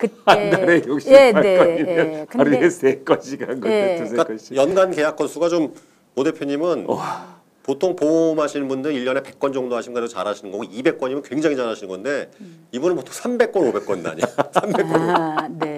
그때 한 달에 68건이면 예, 네, 예. 하루에 세 건씩 한 건데 예. 두세 그러니까 건씩. 연간 계약 건수가 좀 오 대표님은 보통 보험하시는 분들 1년에 100건 정도 하시면 그래도 잘하시는 거고 200건이면 굉장히 잘하시는 건데 이분은 보통 300건, 500건 다녀. 300건. 아, 네.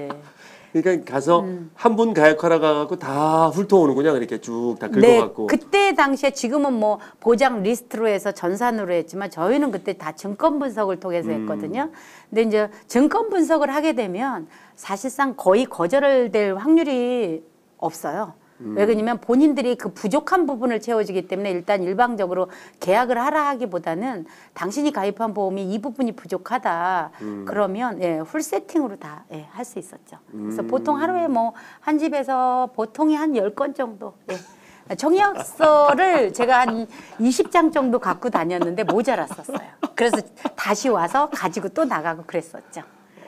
그러니까 가서 음. 한분 가역하러 가갖고 다 훑어오는군요. 이렇게 쭉다 네, 긁어갖고. 그때 당시에 지금은 뭐 보장 리스트로 해서 전산으로 했지만 저희는 그때 다 증권 분석을 통해서 음. 했거든요. 근데 이제 증권 분석을 하게 되면 사실상 거의 거절될 확률이 없어요. 음. 왜 그러냐면 본인들이 그 부족한 부분을 채워주기 때문에 일단 일방적으로 계약을 하라 하기보다는 당신이 가입한 보험이 이 부분이 부족하다 음. 그러면 예, 풀 세팅으로 다 예, 할 수 있었죠. 그래서 보통 하루에 뭐 한 집에서 보통이 한 열 건 정도 예. 정리학서를 제가 한 20장 정도 갖고 다녔는데 모자랐었어요. 그래서 다시 와서 가지고 또 나가고 그랬었죠.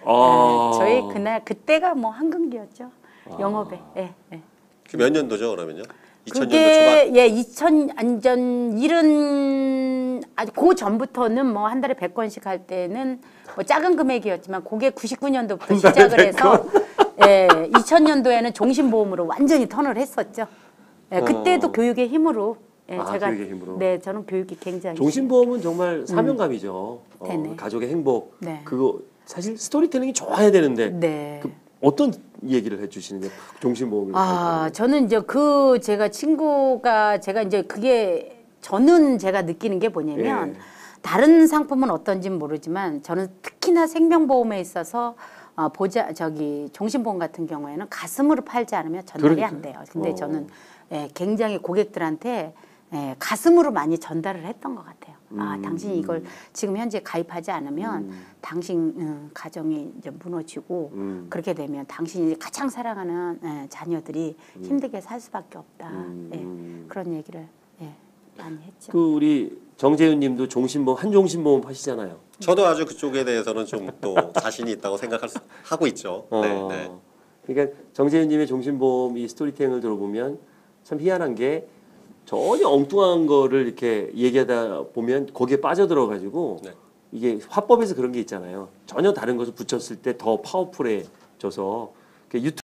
아. 예, 저희 그날 그때가 뭐 한금기였죠. 영업에. 예, 예. 그몇 년도죠, 그러면요? 2000년도 초반. 그게 예2000 안전 일은 아주 그 전부터는 뭐 한 달에 100건씩 할 때는 뭐 작은 금액이었지만 그게 99년도부터 시작을 해서 예 2000년도에는 종신보험으로 완전히 턴을 했었죠. 예, 그때도 어. 교육의 힘으로 예, 아, 제가 교육의 힘으로. 네 저는 교육이 굉장히 종신보험은 정말 사명감이죠. 어, 음. 네네. 가족의 행복. 네. 그거 사실 스토리텔링이 좋아야 되는데 네. 그 어떤 얘기를 해주시는데 종신보험을 아, 저는 이제 그 제가 친구가 제가 이제 그게 저는 제가 느끼는 게 뭐냐면 예. 다른 상품은 어떤지는 모르지만 저는 특히나 생명보험에 있어서 어, 보자 저기 종신보험 같은 경우에는 가슴으로 팔지 않으면 전달이 안 돼요. 근데 어. 저는 예, 굉장히 고객들한테 예, 가슴으로 많이 전달을 했던 것 같아요. 아, 당신이 이걸 지금 현재 가입하지 않으면 당신 음, 가정이 이제 무너지고 음. 그렇게 되면 당신이 가장 사랑하는 예, 자녀들이 힘들게 살 수밖에 없다. 음. 예, 그런 얘기를 예, 많이 했죠. 그 우리 정재윤님도 종신보험 한종신보험 하시잖아요. 저도 아주 그쪽에 대해서는 좀 또 자신이 있다고 생각할 수, 하고 있죠. 네, 어. 네. 그러니까 정재윤님의 종신보험 이 스토리텔링을 들어보면 참 희한한 게 전혀 엉뚱한 거를 이렇게 얘기하다 보면 거기에 빠져들어 가지고 네. 이게 화법에서 그런 게 있잖아요. 전혀 다른 것을 붙였을 때 더 파워풀해져서 그 유튜브